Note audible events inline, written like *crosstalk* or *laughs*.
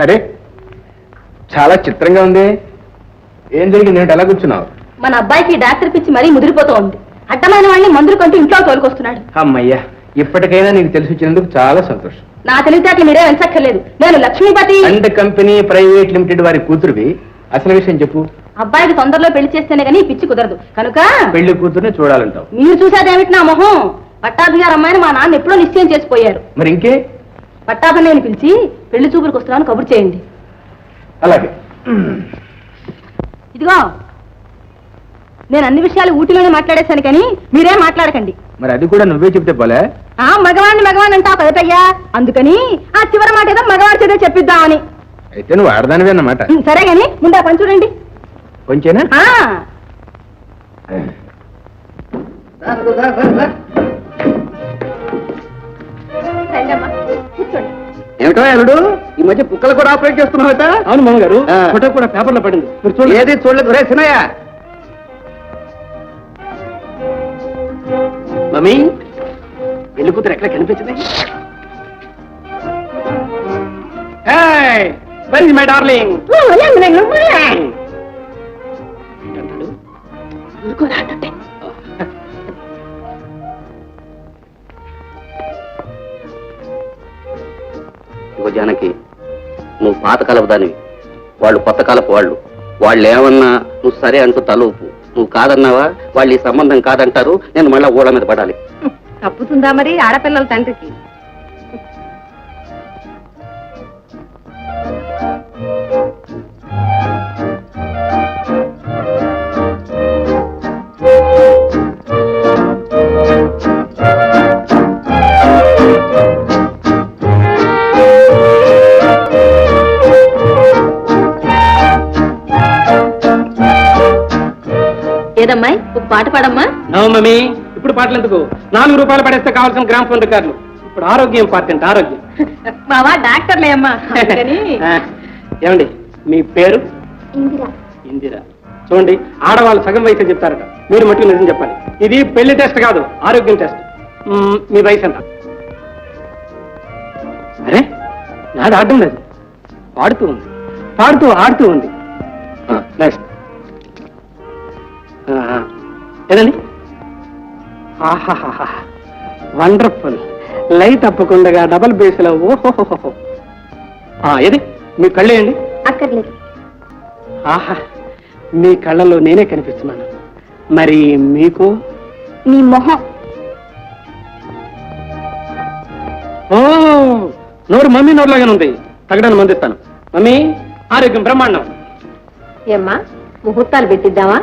అరే చాలా చిత్రంగా ఉంది. ఏం జరిగింది? ఏంటి ఎలా కూర్చున్నావు. మన అబ్బాయికి డాక్టర్ పిచ్చి మరీ ముదిరిపోతూ ఉంది. అడ్డమైన వాడిని మందులు కంటూ ఇంట్లో తోలుకొస్తున్నాడు. అమ్మయ్యా ఇప్పటికైనా నీకు తెలిసి వచ్చినందుకు చాలా సంతోషం. నా తెలివితేటలు మీరే వెంచక్కర్లేదు. నేను Lakshmipathi. And company private limited వారి కూతురువి. అసలు విషయం చెప్పు. అబ్బాయికి తొందరలో పెళ్ళి చేస్తేనే కానీ పిచ్చి కుదరదు. కనుక పెళ్ళి కూతుర్ని చూడాలంటావు. మీరు చూసేదేమిటి నా మొహం? పట్టాభిగారు అమ్మాయిని మా నాన్న ఎప్పుడో నిశ్చయం చేసిపోయారు. మరి ఇంకే? పట్టాభిని పిలిచి పెళ్ళి చూపులకు వస్తున్నాను కబురు చేయండి. అలాగే. ఇదిగో నేను అన్ని విషయాలు ఊటిలోనే మాట్లాడేశాను కానీ మీరేం మాట్లాడకండి. మరి అది కూడా నువ్వే చెప్తే పోలే? ఆ మగవాణ్ణి మగవాణ్ణి అంటావు కదటయ్యా అందుకని ఆ చివరి మాట ఏదో మగవాడి చేత చెప్పిద్దామని. అయితే నువ్వు ఆడదానివే అన్నమాట. సరే గాని ముందు ఆ పని చూడండి కొంచెనా ఆ. ఏమిటో అల్లుడు ఈ మధ్య కుక్కలు కూడా ఆపరేట్ చేస్తున్నావుట? అవును మామగారు. ఆ. ఫోటో కూడా పేపర్లో పడింది. మీరు చూడండి. ఏది చూడలేదు. రే సినయ్య. మమ్మీ పెళ్ళి కూతురు ఎక్కడ కనిపించింది? వెరీ మై డార్లింగ్ ఇగో జానకి నువ్వు పాత కాలపు దానివి. వాళ్ళు కొత్త కాలపు వాళ్ళు. వాళ్ళు ఏమన్నా నువ్వు సరే అంటూ తలూపు. నువ్వు కాదన్నావా? వాళ్ళు ఈ సంబంధం కాదంటారు. నేను మళ్ళా ఊళ్ళ మీద పడాలి. తప్పుతుందా మరి ఆడపిల్లల తండ్రికి? ఏదమ్మాయి ఒక పాట పాడమ్మా. No mummy. ఇప్పుడు పాటలు ఎందుకు నాలుగు రూపాయలు పడేస్తే కావాల్సిన గ్రామ ఫోన్ రికార్డులు. ఇప్పుడు ఆరోగ్యం ఇంపార్టెంట్ ఆరోగ్యం. *laughs* మావా డాక్టర్లే అమ్మా. *laughs* ఏమండి మీ పేరు? ఇందిరా. చూడండి ఆడవాళ్ళు సగం వయసు చెప్తారట. మీరు మట్టుకు నిజం చెప్పాలి. ఇది పెళ్ళి టెస్ట్ కాదు ఆరోగ్యం టెస్ట్. మీ వయసు ఎంత? అరే నాది ఆడడం లేదు. పాడుతూ ఉంది. పాడుతూ ఆడుతూ ఉంది. నెక్స్ట్ ఏదండి? వండర్ఫుల్. లైట్ తప్పకుండా డబల్ బేస్లో ఓహోహోహో. ఆ, ఏది? మీ కళ్ళు ఏంటి? అక్కర్లేదు. ఆహా. మీ కళ్ళలో నేనే కనిపిస్తున్నాను. మరి మీకు? నీ మొహం. ఓ నోరు మమ్మీ నోరులాగానే ఉంది. తగడానికి మందిస్తాను. మమ్మీ ఆరోగ్యం బ్రహ్మాండం. ఏమ్మా ముహూర్తాలు పెట్టిద్దామా?